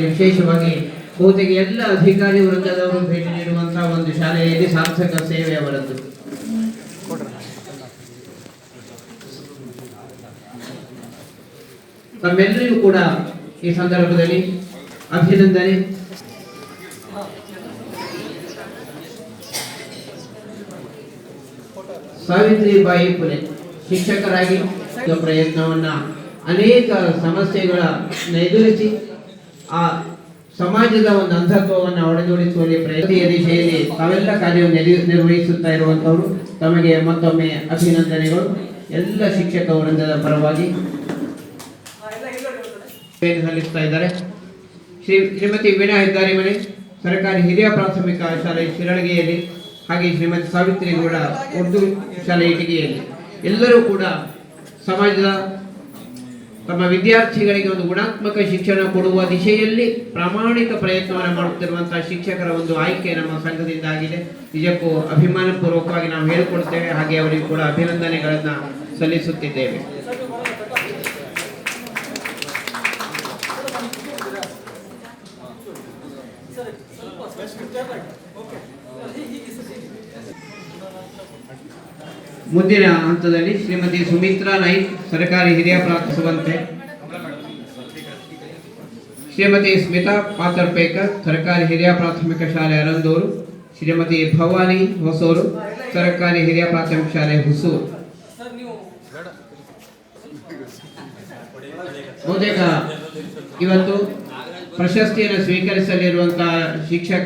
ವಿಶೇಷವಾಗಿ ಬಹುತೇಕ ಎಲ್ಲ ಅಧಿಕಾರಿ ವೃತ್ತದವರು ಭೇಟಿ ನೀಡುವಂತಹ ಒಂದು ಶಾಲೆಯಲ್ಲಿ ಸಾರ್ಥಕ ಸೇವೆ ಅವರದ್ದು. ತಮ್ಮೆಲ್ಲರಿಗೂ ಕೂಡ ಈ ಸಂದರ್ಭದಲ್ಲಿ ಅಭಿನಂದನೆ. ಸಾವಿತ್ರಿಬಾಯಿ ಪುಲೆ, ಶಿಕ್ಷಕರಾಗಿ ಪ್ರಯತ್ನವನ್ನ ಅನೇಕ ಸಮಸ್ಯೆಗಳ ಎದುರಿಸಿ ಆ ಸಮಾಜದ ಒಂದು ಅಂಧತ್ವವನ್ನು ಒಡೆದೊಡಿಸುವಲ್ಲಿ ಪ್ರಗತಿಯ ದಿಶೆಯಲ್ಲಿ ತಾವೆಲ್ಲ ಕಾರ್ಯವನ್ನು ನಿರ್ವ- ನಿರ್ವಹಿಸುತ್ತಾ ಇರುವಂಥವರು ತಮಗೆ ಮತ್ತೊಮ್ಮೆ ಅಭಿನಂದನೆಗಳು. ಎಲ್ಲ ಶಿಕ್ಷಕ ವೃಂದದ ಪರವಾಗಿ ಸಲ್ಲಿಸ್ತಾ ಇದ್ದಾರೆ. ಶ್ರೀ, ಶ್ರೀಮತಿ ವೀಣಾ ಹೆದ್ದಾರಿ ಮನೆ ಸರ್ಕಾರಿ ಹಿರಿಯ ಪ್ರಾಥಮಿಕ ಶಾಲೆ ಶಿರಳಗೆಯಲ್ಲಿ ಹಾಗೆ ಶ್ರೀಮತಿ ಸಾವಿತ್ರಿ ಕೂಡ ಉರ್ದು ಶಾಲೆ ಇಟಗಿಯಲ್ಲಿ ಎಲ್ಲರೂ ಕೂಡ ಸಮಾಜದ ತಮ್ಮ ವಿದ್ಯಾರ್ಥಿಗಳಿಗೆ ಒಂದು ಗುಣಾತ್ಮಕ ಶಿಕ್ಷಣ ಕೊಡುವ ದಿಶೆಯಲ್ಲಿ ಪ್ರಾಮಾಣಿಕ ಪ್ರಯತ್ನವನ್ನು ಮಾಡುತ್ತಿರುವಂತಹ ಶಿಕ್ಷಕರ ಒಂದು ಆಯ್ಕೆ ನಮ್ಮ ಸಂಘದಿಂದ ಆಗಿದೆ ನಿಜಕ್ಕೂ ಅಭಿಮಾನ ಪೂರ್ವಕವಾಗಿ ನಾವು ಹೇಳಿಕೊಡ್ತೇವೆ ಹಾಗೆ ಅವರಿಗೆ ಕೂಡ ಅಭಿನಂದನೆಗಳನ್ನ ಸಲ್ಲಿಸುತ್ತಿದ್ದೇವೆ. ಮುಂದಿನ ಹಂತದಲ್ಲಿ ಶ್ರೀಮತಿ ಸುಮಿತ್ರಾ ನಾಯ್ಕ್ ಸರ್ಕಾರಿ ಹಿರಿಯ ಪ್ರಾರ್ಥಿಸುವಂತೆ. ಶ್ರೀಮತಿ ಸ್ಮಿತಾ ಪಾತರ್ಪೇಕರ್ ಸರ್ಕಾರಿ ಹಿರಿಯ ಪ್ರಾಥಮಿಕ ಶಾಲೆ ಅರಂದೂರು. ಶ್ರೀಮತಿ ಭವಾನಿ ಹೊಸೂರು, ಸರ್ಕಾರಿ ಹಿರಿಯ ಪ್ರಾಥಮಿಕ ಶಾಲೆ ಹುಸೂರು. ಬಹುತೇಕ ಇವತ್ತು ಪ್ರಶಸ್ತಿಯನ್ನು ಸ್ವೀಕರಿಸಲಿರುವಂತಹ ಶಿಕ್ಷಕ